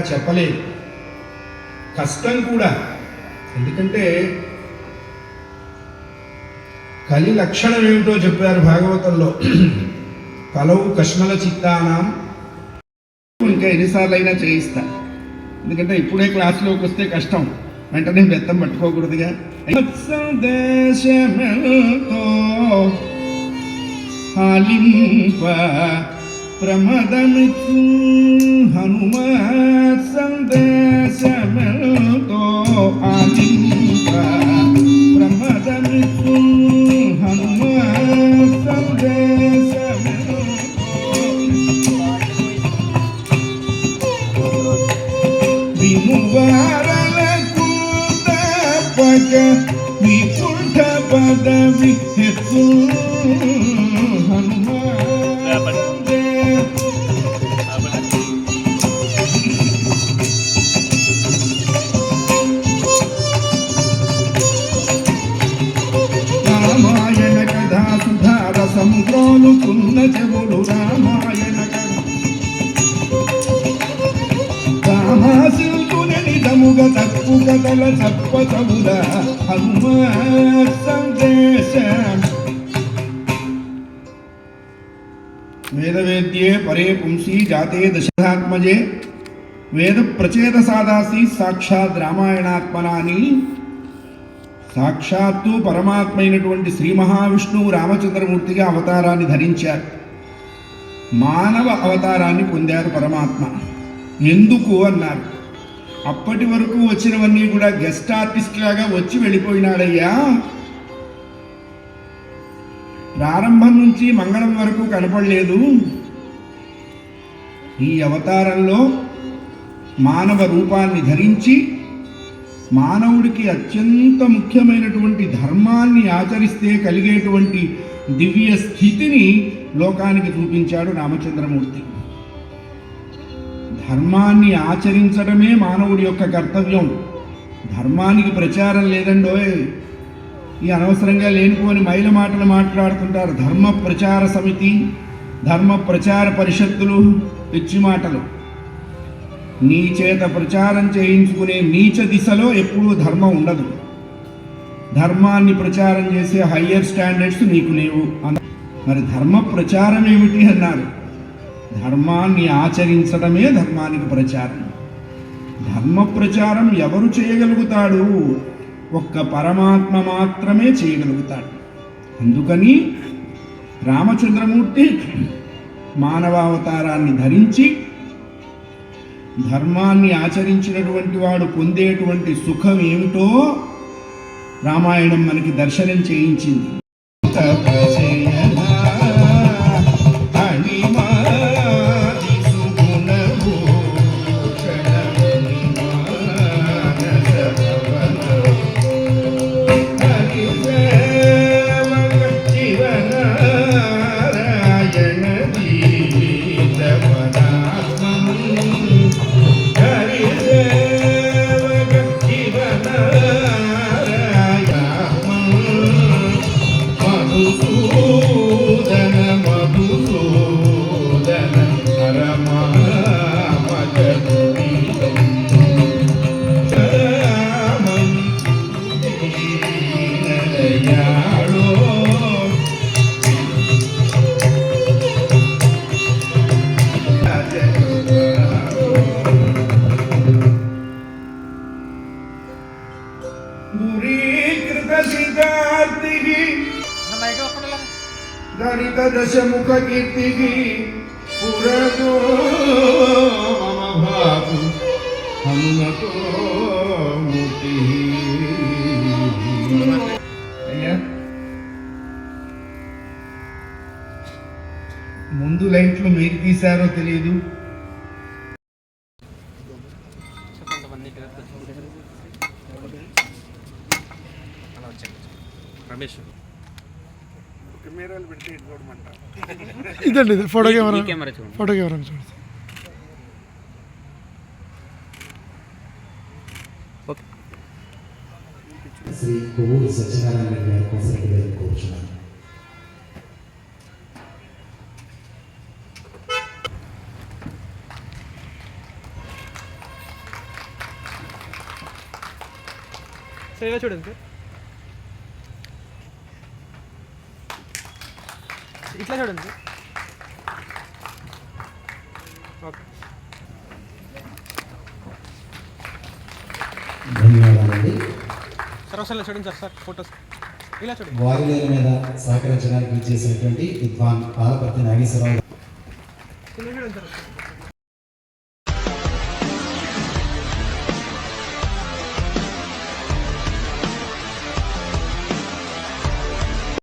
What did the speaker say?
చెప్పలేదు. కష్టం కూడా. ఎందుకంటే కలి లక్షణం ఏమిటో చెప్పారు భాగవతంలో. కలవు కష్మల చిత్తానం. ఇంకా ఎన్నిసార్లు అయినా చేయిస్తా. ఎందుకంటే ఇప్పుడే క్లాసులోకి వస్తే కష్టం. వెంటనే బెత్తం పట్టుకోకూడదుగా. సందేశముతో ఆలింప ప్రమదమిచ్చు హనుమ సందేశమెల్తో ఆలింప ప్రమదమిచ్చు హనుమ సందేశమెల్తో విమువారలకు తప్పక విపుంఠ పదవి హెత్తు సుధార చెవులు రామాయణ కథ రామాశిల్పుని దముగ తప్పు కథల చెప్ప చవుల హనుమ సందేశం. వేదవేద్యే పరే పుంసి జాతే దశరథాత్మజే. వేద ప్రచేత సాదాసి సాక్షాత్ రామాయణాత్మనాని. సాక్షాత్తు పరమాత్మైనటువంటి శ్రీ మహావిష్ణువు రామచంద్రమూర్తిగా అవతారాన్ని ధరించారు. మానవ అవతారాన్ని పొందారు పరమాత్మ. ఎందుకు అన్నారు? అప్పటి వరకు వచ్చినవన్నీ కూడా గెస్ట్ ఆర్టిస్ట్ లాగా వచ్చి వెళ్ళిపోయినాడయ్యా. ప్రారంభం నుంచి మంగళం వరకు కనపడలేదు. ఈ అవతారంలో మానవ రూపాన్ని ధరించి మానవుడికి అత్యంత ముఖ్యమైనటువంటి ధర్మాన్ని ఆచరిస్తే కలిగేటువంటి దివ్య స్థితిని లోకానికి చూపించాడు రామచంద్రమూర్తి. ధర్మాన్ని ఆచరించడమే మానవుడి యొక్క కర్తవ్యం. ధర్మానికి ప్రచారం లేదండోయ్ ఈ అనవసరంగా లేనిపోని మైల మాటలు మాట్లాడుతుంటారు. ధర్మ ప్రచార సమితి ధర్మ ప్రచార పరిషత్తులు పిచ్చి మాటలు. నీ చేత ప్రచారం చేయించుకునే నీచ దిశలో ఎప్పుడూ ధర్మం ఉండదు. ధర్మాన్ని ప్రచారం చేసే హయ్యర్ స్టాండర్డ్స్ నీకు లేవు అన్న. మరి ధర్మ ప్రచారం ఏమిటి అన్నారు. ధర్మాన్ని ఆచరించడమే ధర్మానికి ప్రచారం. ధర్మ ప్రచారం ఎవరు చేయగలుగుతాడు? ఒక్క పరమాత్మ మాత్రమే చేయగలుగుతాడు. అందుకని రామచంద్రమూర్తి మానవావతారాన్ని ధరించి ధర్మాన్ని ఆచరించినటువంటి వాడు పొందేటువంటి సుఖం ఏమిటో రామాయణం మనకి దర్శనం చేయించింది. తపసేయనా మధుసూదన మధుసూదన. దశముఖ కీర్తికి మమ హనుమతో ముందు లైట్లు మీరు తీశారో తెలియదు. రమేష్. ఇదండి ఇది ఫోటో కెమెరా ఫోటో కెమెరా చూడండి ശ്രീ കോവൂർ സച്ചിദാനന്ദ കോൺസെപ്റ്റിലേക്ക് കുറിച്ചാണ്. ശ്രീ വെച്ചു വിടുന്നു സർ ఇట్లా చూడండి. ఓకే. ధన్యవాదాలండి. సార్ ఒకసారి చూడండి సార్ సార్ ఫోటోస్. ఇలా చూడండి. వారిలేరు మీద సహకరించడానికి చేసినటువంటి విద్వాన్ పాలపర్తి నాగేశ్వరరావు చూడండి సార్.